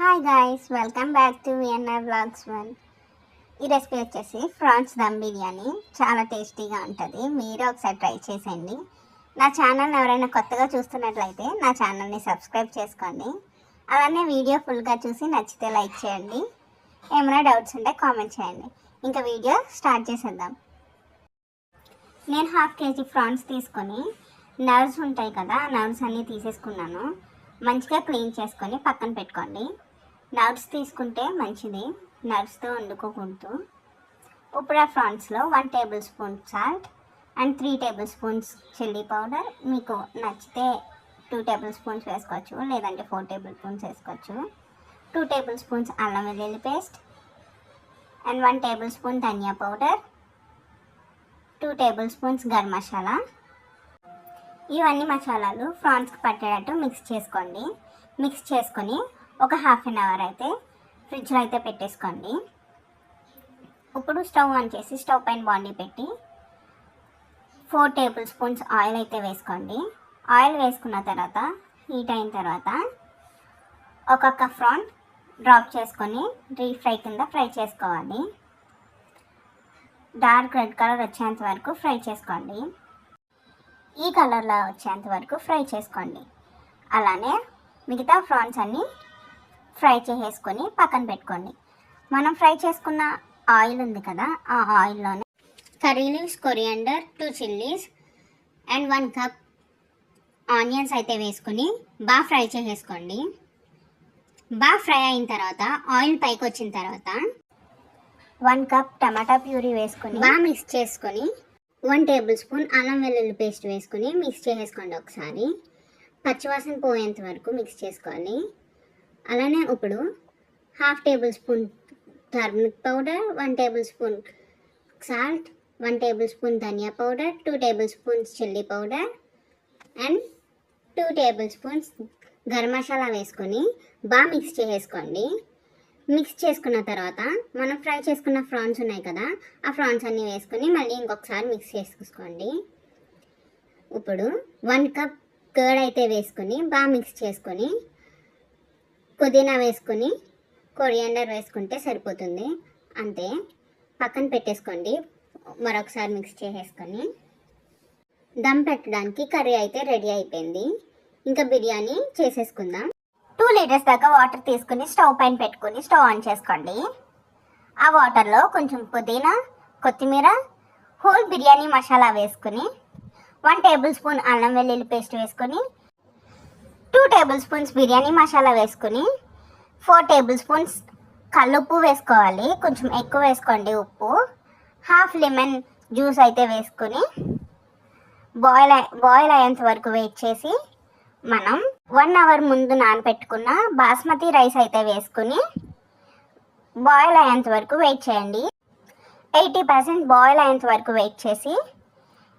Hi guys welcome back to VNR blogs one ఈ recipe వచ్చేసి prawns dum biryani చాలా టేస్టీగా ఉంటుంది. మీరు ఒకసారి ట్రై చేసేయండి. నా ఛానల్ని ఎవరైనా కొత్తగా చూస్తున్నట్లయితే నా ఛానల్ని సబ్స్క్రైబ్ చేసుకోండి. అలానే వీడియో ఫుల్గా చూసి నచ్చితే లైక్ చేయండి. ఏమైనా డౌట్స్ ఉంటే కామెంట్ చేయండి. ఇంకా వీడియో స్టార్ట్ చేసేద్దాం. నేను హాఫ్ కేజీ ఫ్రాన్స్ తీసుకొని నర్వ్స్ ఉంటాయి కదా ఆ నర్వ్స్ అన్నీ తీసేసుకున్నాను. మంచిగా క్లీన్ చేసుకొని పక్కన పెట్టుకోండి. నర్వ్స్ తీసుకుంటే మంచిది. నర్వ్స్తో వండుకోకూడదు. ఉప్పుడా ఫ్రాన్స్లో one tablespoon salt and three tablespoons chilli powder. మీకు నచ్చితే టూ టేబుల్ స్పూన్స్ వేసుకోవచ్చు లేదంటే ఫోర్ టేబుల్ స్పూన్స్ వేసుకోవచ్చు. టూ టేబుల్ స్పూన్స్ అల్లం వెల్లుల్లి paste and one tablespoon dhania powder. Two tablespoons garam masala. ఇవన్నీ మసాలాలు ఫ్రాన్స్కి పట్టేటట్టు మిక్స్ చేసుకోండి. మిక్స్ చేసుకొని ఒక హాఫ్ అన్ అవర్ అయితే ఫ్రిడ్జ్లో అయితే పెట్టేసుకోండి. ఇప్పుడు స్టవ్ ఆన్ చేసి స్టవ్ పైన బాండీ పెట్టి ఫోర్ టేబుల్ స్పూన్స్ ఆయిల్ అయితే వేసుకోండి. ఆయిల్ వేసుకున్న తర్వాత హీట్ అయిన తర్వాత ఒక్కొక్క ఫ్రాన్ డ్రాప్ చేసుకొని డీప్ ఫ్రై కింద ఫ్రై చేసుకోవాలి. డార్క్ రెడ్ కలర్ వచ్చేంత వరకు ఫ్రై చేసుకోండి. ఈ కలర్లో వచ్చేంత వరకు ఫ్రై చేసుకోండి. అలానే మిగతా ఫ్రాన్స్ అన్నీ ఫ్రై చేసేసుకొని పక్కన పెట్టుకోండి. మనం ఫ్రై చేసుకున్న ఆయిల్ ఉంది కదా ఆ ఆయిల్లోనే curry leaves coriander two chillies and one cup onions అయితే వేసుకొని బాగా ఫ్రై చేసేసుకోండి. బాగా ఫ్రై అయిన తర్వాత ఆయిల్ పైకి వచ్చిన తర్వాత వన్ కప్ టమాటా ప్యూరీ వేసుకొని బాగా మిక్స్ చేసుకొని వన్ టేబుల్ స్పూన్ అల్లం వెల్లుల్లి పేస్ట్ వేసుకొని మిక్స్ చేసేసుకోండి ఒకసారి. పచ్చివాసన పోయేంత వరకు మిక్స్ చేసుకోవాలి. అలానే ఇప్పుడు half tablespoon turmeric powder one tablespoon salt one tablespoon dhania powder two tablespoons chilli powder and two tablespoons garam masala వేసుకొని బాగా మిక్స్ చేసేసుకోండి. మిక్స్ చేసుకున్న తర్వాత మనం ఫ్రై చేసుకున్న ఫ్రాన్స్ ఉన్నాయి కదా ఆ ఫ్రాన్స్ అన్నీ వేసుకొని మళ్ళీ ఇంకొకసారి మిక్స్ చేసుకోండి. ఇప్పుడు వన్ కప్ కర్డ్ అయితే వేసుకొని బాగా మిక్స్ చేసుకొని పుదీనా వేసుకొని కొరియాండర్ వేసుకుంటే సరిపోతుంది. అంతే. పక్కన పెట్టేసుకోండి. మరొకసారి మిక్స్ చేసేసుకొని. దమ్ పెట్టడానికి కర్రీ అయితే రెడీ అయిపోయింది. ఇంకా బిర్యానీ చేసేసుకుందాం. టూ లీటర్స్ దాకా వాటర్ తీసుకుని స్టవ్ పైన పెట్టుకుని స్టవ్ ఆన్ చేసుకోండి. ఆ వాటర్లో కొంచెం పుదీనా కొత్తిమీర హోల్ బిర్యానీ మసాలా వేసుకుని వన్ టేబుల్ స్పూన్ అల్లం వెల్లుల్లి పేస్ట్ వేసుకొని two tablespoons biryani masala వేసుకుని ఫోర్ టేబుల్ స్పూన్స్ కల్లుప్పు వేసుకోవాలి. కొంచెం ఎక్కువ వేసుకోండి ఉప్పు. హాఫ్ లెమన్ జ్యూస్ అయితే వేసుకుని బాయిల్ బాయిల్ అయ్యేంత వరకు వెయిట్ చేసి మనం వన్ అవర్ ముందు నానబెట్టుకున్న బాస్మతి రైస్ అయితే వేసుకుని బాయిల్ అయ్యేంత వరకు వెయిట్ చేయండి. ఎయిటీ పర్సెంట్ బాయిల్ అయ్యేంత వరకు వెయిట్ చేసి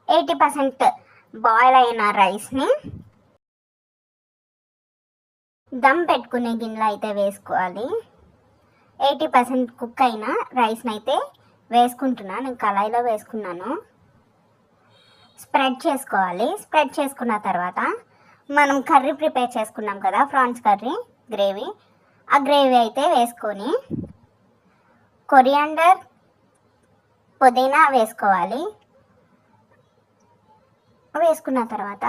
ఎయిటీ పర్సెంట్ బాయిల్ అయిన రైస్ని దమ్ పెట్టుకునే గిన్నెలో అయితే వేసుకోవాలి. ఎయిటీ పర్సెంట్ కుక్ అయిన రైస్ని అయితే వేసుకుంటున్నాను నేను కళాయిలో వేసుకున్నాను. స్ప్రెడ్ చేసుకోవాలి. స్ప్రెడ్ చేసుకున్న తర్వాత మనం కర్రీ ప్రిపేర్ చేసుకున్నాం కదా ప్రాన్స్ కర్రీ గ్రేవీ. ఆ గ్రేవీ అయితే వేసుకొని కొరియాండర్ పుదీనా వేసుకోవాలి. వేసుకున్న తర్వాత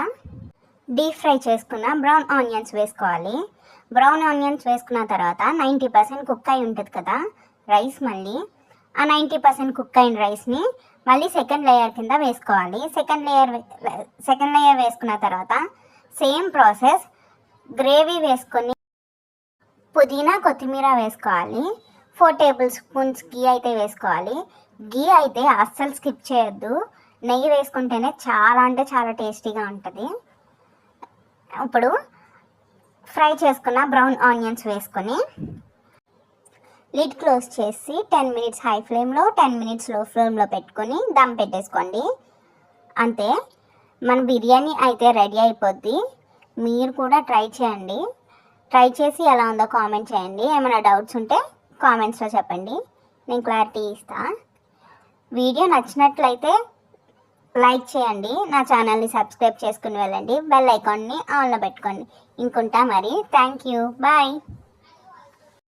డీప్ ఫ్రై చేసుకున్న బ్రౌన్ ఆనియన్స్ వేసుకోవాలి. బ్రౌన్ ఆనియన్స్ వేసుకున్న తర్వాత నైంటీ పర్సెంట్ కుక్ అయి ఉంటుంది కదా రైస్ మళ్ళీ. ఆ నైంటీ పర్సెంట్ కుక్ అయిన రైస్ని మళ్ళీ సెకండ్ లేయర్ కింద వేసుకోవాలి. సెకండ్ లేయర్ సెకండ్ లేయర్ వేసుకున్న తర్వాత సేమ్ ప్రాసెస్ గ్రేవీ వేసుకొని పుదీనా కొత్తిమీర వేసుకోవాలి. ఫోర్ టేబుల్ స్పూన్స్ గీ అయితే వేసుకోవాలి. గీ అయితే అస్సలు స్కిప్ చేయొద్దు. నెయ్యి వేసుకుంటేనే చాలా అంటే చాలా టేస్టీగా ఉంటుంది. ఇప్పుడు ఫ్రై చేసుకున్న బ్రౌన్ ఆనియన్స్ వేసుకొని లిడ్ క్లోజ్ చేసి టెన్ మినిట్స్ హై ఫ్లేమ్లో టెన్ మినిట్స్లో ఫ్లేమ్లో పెట్టుకొని దమ్ పెట్టేసుకోండి. అంతే. మన బిర్యానీ అయితే రెడీ అయిపోద్ది. మీరు కూడా ట్రై చేయండి. ట్రై చేసి ఎలా ఉందో కామెంట్ చేయండి. ఏమైనా డౌట్స్ ఉంటే కామెంట్స్లో చెప్పండి. నేను క్లారిటీ ఇస్తా. వీడియో నచ్చినట్లయితే లైక్ చేయండి నా ఛానల్ని సబ్స్క్రైబ్ చేసుకుని వెళ్ళండి బెల్ ఐకాన్ని ఆన్లో పెట్టుకోండి. ఇంకుంటా మరి. Thank you bye.